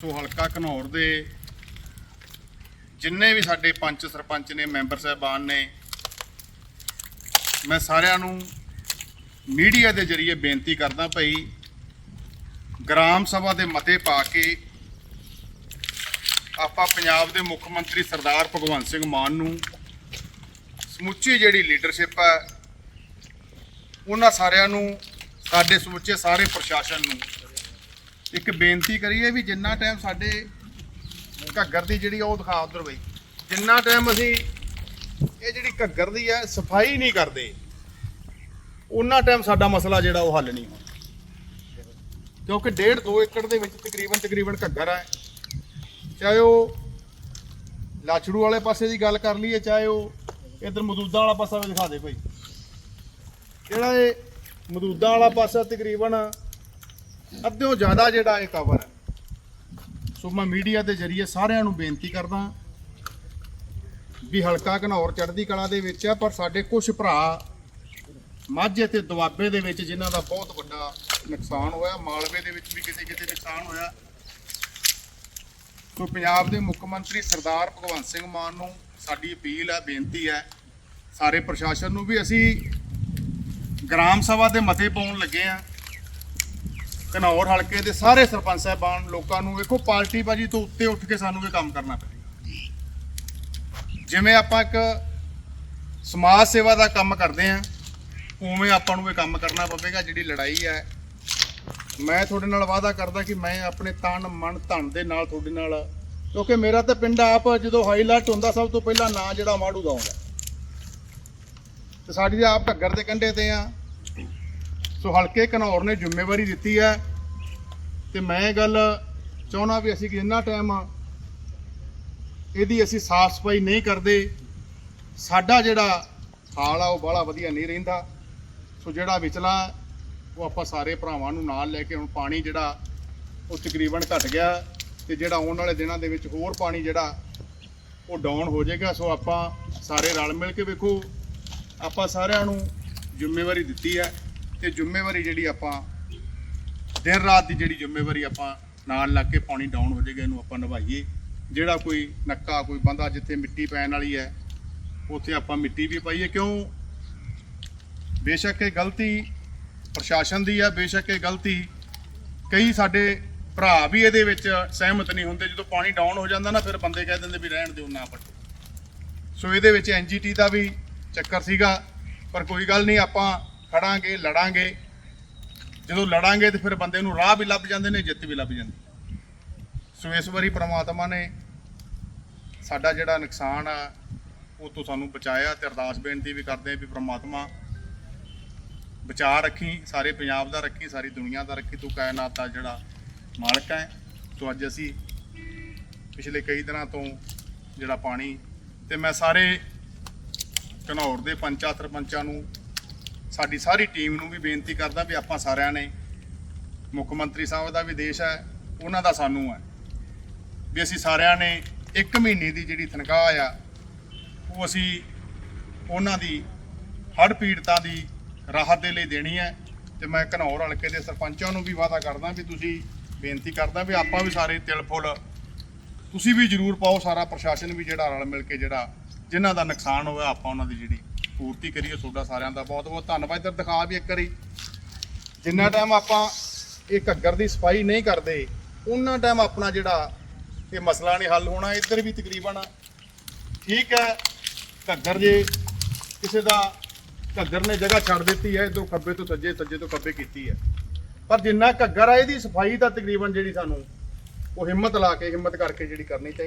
ਸੋ ਹਲਕਾ ਘਨੌਰ ਦੇ ਜਿੰਨੇ ਵੀ ਸਾਡੇ ਪੰਚ ਸਰਪੰਚ ਨੇ, ਮੈਂਬਰ ਸਾਹਿਬਾਨ ਨੇ, ਮੈਂ ਸਾਰਿਆਂ ਨੂੰ ਮੀਡੀਆ ਦੇ ਜ਼ਰੀਏ ਬੇਨਤੀ ਕਰਦਾ ਭਈ ਗ੍ਰਾਮ ਸਭਾ ਦੇ ਮਤੇ ਪਾ ਕੇ ਆਪਾਂ ਪੰਜਾਬ ਦੇ ਮੁੱਖ ਮੰਤਰੀ ਸਰਦਾਰ ਭਗਵੰਤ ਸਿੰਘ ਮਾਨ ਨੂੰ ਸਮੁੱਚੀ ਜਿਹੜੀ ਲੀਡਰਸ਼ਿਪ ਹੈ, ਉਹਨਾਂ ਸਾਰਿਆਂ ਨੂੰ, ਸਾਡੇ ਸਮੁੱਚੇ ਸਾਰੇ ਪ੍ਰਸ਼ਾਸਨ ਨੂੰ ਇੱਕ ਬੇਨਤੀ ਕਰੀਏ ਵੀ ਜਿੰਨਾ ਟਾਈਮ ਸਾਡੇ ਘੱਗਰ ਦੀ ਜਿਹੜੀ ਆ ਉਹ ਦਿਖਾ ਉਧਰ ਬਈ। ਜਿੰਨਾ ਟਾਈਮ ਅਸੀਂ ਇਹ ਜਿਹੜੀ ਘੱਗਰ ਦੀ ਹੈ ਸਫ਼ਾਈ ਨਹੀਂ ਕਰਦੇ ਉਹਨਾਂ ਟਾਈਮ ਸਾਡਾ ਮਸਲਾ ਜਿਹੜਾ ਉਹ ਹੱਲ ਨਹੀਂ ਹੋਣਾ। ਕਿਉਂਕਿ ਡੇਢ 2 ਏਕੜ ਦੇ ਵਿੱਚ ਤਕਰੀਬਨ ਤਕਰੀਬਨ ਘੱਗਰ ਹੈ ਚਾਹੇ ਉਹ ਲਾਛੜੂ ਵਾਲੇ ਪਾਸੇ ਦੀ ਗੱਲ ਕਰ ਲਈਏ, ਚਾਹੇ ਉਹ ਇਧਰ ਮਦੂਦਾ ਵਾਲਾ ਪਾਸਾ ਵੀ ਦਿਖਾ ਦੇ ਭਾਈ ਜਿਹੜਾ ਇਹ ਮਦੂਦਾ ਵਾਲਾ ਪਾਸਾ ਤਕਰੀਬਨ ਅੱਧਿਓਂ ਜ਼ਿਆਦਾ ਜਿਹੜਾ ਇਹ ਕਵਰ ਹੈ। ਸੋ ਮੈਂ ਮੀਡੀਆ ਦੇ ਜ਼ਰੀਏ ਸਾਰਿਆਂ ਨੂੰ ਬੇਨਤੀ ਕਰਦਾ ਵੀ ਹਲਕਾ ਘਨੌਰ ਚੜ੍ਹਦੀ ਕਲਾ ਦੇ ਵਿੱਚ ਆ ਪਰ ਸਾਡੇ ਕੁਝ ਭਰਾ ਮਾਝੇ ਤੇ ਦੁਆਬੇ ਦੇ ਵਿੱਚ ਜਿਨ੍ਹਾਂ ਦਾ ਬਹੁਤ ਵੱਡਾ ਨੁਕਸਾਨ ਹੋਇਆ, ਮਾਲਵੇ ਦੇ ਵਿੱਚ ਵੀ ਕਿਤੇ ਕਿਤੇ ਨੁਕਸਾਨ ਹੋਇਆ। ਸੋ ਪੰਜਾਬ ਦੇ ਮੁੱਖ ਮੰਤਰੀ ਸਰਦਾਰ ਭਗਵੰਤ ਸਿੰਘ ਮਾਨ ਨੂੰ ਸਾਡੀ ਅਪੀਲ ਹੈ, ਬੇਨਤੀ ਹੈ, ਸਾਰੇ ਪ੍ਰਸ਼ਾਸਨ ਨੂੰ ਵੀ ਅਸੀਂ ਗ੍ਰਾਮ ਸਭਾ ਦੇ ਮਤੇ ਪਾਉਣ ਲੱਗੇ ਆ ਘਨੌਰ ਹਲਕੇ ਦੇ ਸਾਰੇ ਸਰਪੰਚ ਸਾਹਿਬਾਨ ਲੋਕਾਂ ਨੂੰ ਵੇਖੋ, ਪਾਰਟੀ ਬਾਜੀ ਤੋਂ ਉੱਤੇ ਉੱਠ ਕੇ ਸਾਨੂੰ ਇਹ ਕੰਮ ਕਰਨਾ ਪਏਗਾ। ਜਿਵੇਂ ਆਪਾਂ ਇੱਕ ਸਮਾਜ ਸੇਵਾ ਦਾ ਕੰਮ ਕਰਦੇ ਆਂ ਉਵੇਂ ਆਪਾਂ ਨੂੰ ਇਹ ਕੰਮ ਕਰਨਾ ਪਵੇਗਾ, ਜਿਹੜੀ ਲੜਾਈ ਹੈ। ਮੈਂ ਤੁਹਾਡੇ ਨਾਲ ਵਾਅਦਾ ਕਰਦਾ ਕਿ ਮੈਂ ਆਪਣੇ ਤਨ, ਮਨ, ਧਨ ਦੇ ਨਾਲ ਤੁਹਾਡੇ ਨਾਲ, ਕਿਉਂਕਿ ਮੇਰਾ ਤਾਂ ਪਿੰਡ ਆਪ ਜਦੋਂ ਹਾਈਲਾਈਟ ਹੁੰਦਾ, ਸਭ ਤੋਂ ਪਹਿਲਾਂ ਨਾਂ ਜਿਹੜਾ ਮਾੜੂ ਦਾ ਆਉਂਦਾ ਤੇ ਸਾਡੀ ਤਾਂ ਆਪ ਘੱਗਰ ਦੇ ਕੰਢੇ ਤੇ ਆ। ਸੋ ਹਲਕੇ ਘਨੌਰ ਨੇ ਜ਼ਿੰਮੇਵਾਰੀ ਦਿੱਤੀ ਹੈ ਤੇ ਮੈਂ ਇਹ ਗੱਲ ਚਾਹੁੰਦਾ ਵੀ ਅਸੀਂ ਜਿੰਨਾ ਟਾਈਮ ਇਹਦੀ ਅਸੀਂ ਸਾਫ਼ ਸਫ਼ਾਈ ਨਹੀਂ ਕਰਦੇ, ਸਾਡਾ ਜਿਹੜਾ ਹਾਲ ਆ ਉਹ ਬੜਾ ਵਧੀਆ ਨਹੀਂ ਰਹਿੰਦਾ। ਸੋ ਜਿਹੜਾ ਵਿਚਲਾ ਉਹ ਆਪਾਂ ਸਾਰੇ ਭਰਾਵਾਂ ਨੂੰ ਨਾਲ ਲੈ ਕੇ ਹੁਣ ਪਾਣੀ ਜਿਹੜਾ ਉਹ ਤਕਰੀਬਨ ਘਟ ਗਿਆ ਤੇ ਜਿਹੜਾ ਆਉਣ ਵਾਲੇ ਦਿਨਾਂ ਦੇ ਵਿੱਚ ਹੋਰ ਪਾਣੀ ਜਿਹੜਾ ਉਹ ਡਾਊਨ ਹੋ ਜਾਏਗਾ। ਸੋ ਆਪਾਂ ਸਾਰੇ ਰਲ ਮਿਲ ਕੇ ਵੇਖੋ, ਆਪਾਂ ਸਾਰਿਆਂ ਨੂੰ ਜ਼ਿੰਮੇਵਾਰੀ ਦਿੱਤੀ ਹੈ। ਤੇ ਜ਼ਿੰਮੇਵਾਰੀ ਜਿਹੜੀ ਆਪਾਂ ਦਿਨ ਰਾਤ ਦੀ ਜਿਹੜੀ ਜ਼ਿੰਮੇਵਾਰੀ ਆਪਾਂ ਨਾਲ ਲੱਗ ਕੇ ਪਾਣੀ ਡਾਊਨ ਹੋ ਜਾਏਗਾ, ਇਹਨੂੰ ਆਪਾਂ ਨਿਭਾਈਏ। ਜਿਹੜਾ ਕੋਈ ਨੱਕਾ, ਕੋਈ ਬੰਦਾ ਜਿੱਥੇ ਮਿੱਟੀ ਪੈਣ ਵਾਲੀ ਹੈ, ਉੱਥੇ ਆਪਾਂ ਮਿੱਟੀ ਵੀ ਪਾਈਏ। ਕਿਉਂ? ਬੇਸ਼ੱਕ ਇਹ ਗਲਤੀ ਪ੍ਰਸ਼ਾਸਨ ਦੀ ਆ, ਬੇਸ਼ੱਕ ਇਹ ਗਲਤੀ ਕਈ ਸਾਡੇ ਭਰਾ ਵੀ ਇਹਦੇ ਵਿੱਚ ਸਹਿਮਤ ਨਹੀਂ ਹੁੰਦੇ। ਜਦੋਂ ਪਾਣੀ ਡਾਊਨ ਹੋ ਜਾਂਦਾ ਨਾ, ਫਿਰ ਬੰਦੇ ਕਹਿ ਦਿੰਦੇ ਵੀ ਰਹਿਣ ਦਿਓ, ਨਾ ਪੱਟੋ। ਸੋ ਇਹਦੇ ਵਿੱਚ ਐਨਜੀਟੀ ਦਾ ਵੀ ਚੱਕਰ ਸੀਗਾ, ਪਰ ਕੋਈ ਗੱਲ ਨਹੀਂ, ਆਪਾਂ ਖੜਾਂਗੇ, ਲੜਾਂਗੇ। ਜਦੋਂ ਲੜਾਂਗੇ ਤੇ ਫਿਰ ਬੰਦੇ ਨੂੰ ਰਾਹ ਵੀ ਲੱਭ ਜਾਂਦੇ ਨੇ, ਜਿੱਤ ਵੀ ਲੱਭ ਜਾਂਦੀ। ਸੋ ਇਸ ਵਾਰੀ ਪ੍ਰਮਾਤਮਾ ਨੇ ਸਾਡਾ ਜਿਹੜਾ ਨੁਕਸਾਨ ਆ, ਉਹ ਤੋਂ ਸਾਨੂੰ ਬਚਾਇਆ ਤੇ ਅਰਦਾਸ ਬੇਨਤੀ ਵੀ ਕਰਦੇ ਆ ਵੀ ਪ੍ਰਮਾਤਮਾ ਬਚਾ ਰੱਖੀ, ਸਾਰੇ ਪੰਜਾਬ ਦਾ ਰੱਖੀ, ਸਾਰੀ ਦੁਨੀਆ ਦਾ ਰੱਖੀ। ਤੂੰ ਕਾਇਨਾਤ ਦਾ ਜਿਹੜਾ ਮਾਲਕ ਹੈ ਸੋ ਅੱਜ ਅਸੀਂ ਪਿਛਲੇ ਕਈ ਦਿਨਾਂ ਤੋਂ ਜਿਹੜਾ ਪਾਣੀ ਤੇ ਮੈਂ ਸਾਰੇ ਘਨੌਰ ਦੇ ਪੰਚਾਇਤ ਸਰਪੰਚਾਂ ਨੂੰ ਸਾਡੀ ਸਾਰੀ ਟੀਮ ਨੂੰ ਵੀ ਬੇਨਤੀ ਕਰਦਾ ਵੀ ਆਪਾਂ ਸਾਰਿਆਂ ਨੇ, ਮੁੱਖ ਮੰਤਰੀ ਸਾਹਿਬ ਦਾ ਵੀ ਦੇਸ਼ ਹੈ, ਉਹਨਾਂ ਦਾ ਸਾਨੂੰ ਹੈ। ਵੀ ਅਸੀਂ ਸਾਰਿਆਂ ਨੇ 1 ਮਹੀਨੇ ਦੀ ਜਿਹੜੀ ਤਨਖਾਹ ਆ, ਉਹ ਅਸੀਂ ਉਹਨਾਂ ਦੀ ਹੜ੍ਹ ਪੀੜਤਾਂ ਦੀ ਰਾਹਤ ਦੇ ਲਈ ਦੇਣੀ ਹੈ। ਤੇ ਮੈਂ ਘਨੌਰ ਹਲਕੇ ਦੇ ਸਰਪੰਚਾਂ ਨੂੰ ਵੀ ਵਾਅਦਾ ਕਰਦਾ ਵੀ ਤੁਸੀਂ ਬੇਨਤੀ ਕਰਦਾ ਵੀ ਆਪਾਂ ਵੀ ਸਾਰੇ ਤਿਲ ਫੁੱਲ ਤੁਸੀਂ ਵੀ ਜ਼ਰੂਰ ਪਾਓ, ਸਾਰਾ ਪ੍ਰਸ਼ਾਸਨ ਵੀ ਜਿਹੜਾ ਰਲ ਮਿਲ ਕੇ ਜਿਹੜਾ ਜਿਨ੍ਹਾਂ ਦਾ ਨੁਕਸਾਨ ਹੋਇਆ, ਆਪਾਂ ਉਹਨਾਂ ਦੀ ਜਿਹੜੀ ਪੂਰਤੀ ਕਰੀਏ ਤੁਹਾਡਾ ਸਾਰਿਆਂ ਦਾ ਬਹੁਤ ਬਹੁਤ ਧੰਨਵਾਦ। ਇੱਧਰ ਦਿਖਾ ਵੀ ਇੱਕ ਵਾਰੀ। ਜਿੰਨਾ ਟਾਈਮ ਆਪਾਂ ਇਹ ਘੱਗਰ ਦੀ ਸਫ਼ਾਈ ਨਹੀਂ ਕਰਦੇ, ਉਹਨਾਂ ਟਾਈਮ ਆਪਣਾ ਜਿਹੜਾ ਇਹ ਮਸਲਾ ਨਹੀਂ ਹੱਲ ਹੋਣਾ, ਇੱਧਰ ਵੀ ਤਕਰੀਬਨ ਠੀਕ ਹੈ। ਘੱਗਰ ਜੇ ਕਿਸੇ ਦਾ ਘੱਗਰ ਨੇ ਜਗ੍ਹਾ ਛੱਡ ਦਿੱਤੀ ਹੈ, ਇਧਰੋਂ ਖੱਬੇ ਤੋਂ ਸੱਜੇ ਸੱਜੇ ਤੋਂ ਖੱਬੇ ਕੀਤੀ ਹੈ। ਪਰ ਜਿੰਨਾ ਘੱਗਰ ਆ, ਇਹਦੀ ਸਫ਼ਾਈ ਤਾਂ ਤਕਰੀਬਨ ਜਿਹੜੀ ਸਾਨੂੰ ਉਹ ਹਿੰਮਤ ਲਾ ਕੇ, ਹਿੰਮਤ ਕਰਕੇ ਜਿਹੜੀ ਕਰਨੀ ਚਾਹੀਦੀ